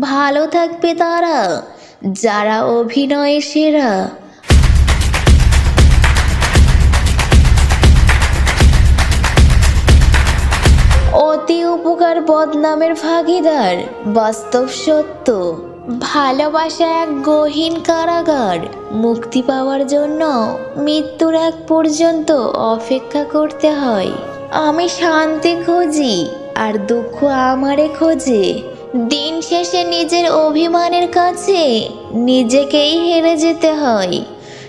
ভালো থাকবে তারা, যারা অভিনয়ে সেরা। অতি উপকার বদনামের ভাগিদার, বাস্তব সত্য। ভালোবাসা এক গহীন কারাগার, মুক্তি পাওয়ার জন্য মৃত্যুর এক পর্যন্ত অপেক্ষা করতে হয়। আমি শান্তি খুঁজি, আর দুঃখ আমারে খোঁজে। দিন শেষে নিজের অভিমানের কাছে নিজেকেই হেরে যেতে হয়।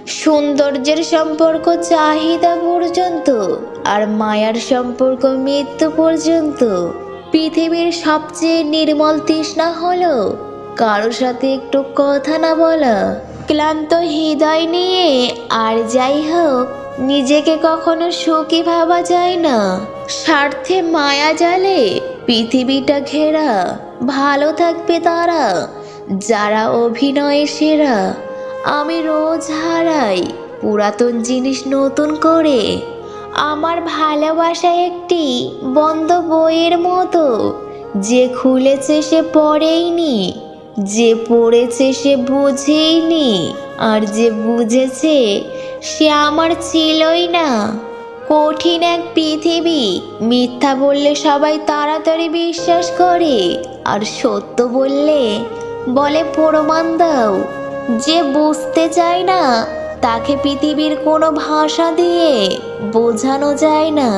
সৌন্দর্যের সম্পর্ক চাহিদা পর্যন্ত আর মায়ার সম্পর্ক মৃত্যু পর্যন্ত। পৃথিবীর সবচেয়ে নির্মল তৃষ্ণা হলো কারোর সাথে একটু কথা না বলা। ক্লান্ত হৃদয় নিয়ে আর যাই হোক, নিজেকে কখনো সুখী ভাবা যায় না। স্বার্থে মায়া জালে পৃথিবীটা ঘেরা, ভালো থাকবে তারা, যারা অভিনয়ে সেরা। আমি রোজ হারাই, পুরাতন জিনিস নতুন করে। আমার ভালোবাসা একটি বন্ধ বইয়ের মতো। যে খুলেছে সে পড়েইনি, যে পড়েছে সে বুঝেইনি, আর যে বুঝেছে সে আমার ছিলই না। কঠিন এক পৃথিবী। মিথ্যা বললে সবাই তাড়াতাড়ি বিশ্বাস করে, আর সত্য বললে বলে প্রমাণ দাও। যে বুঝতে চায় না, তাকে পৃথিবীর কোনো ভাষা দিয়ে বোঝানো যায় না।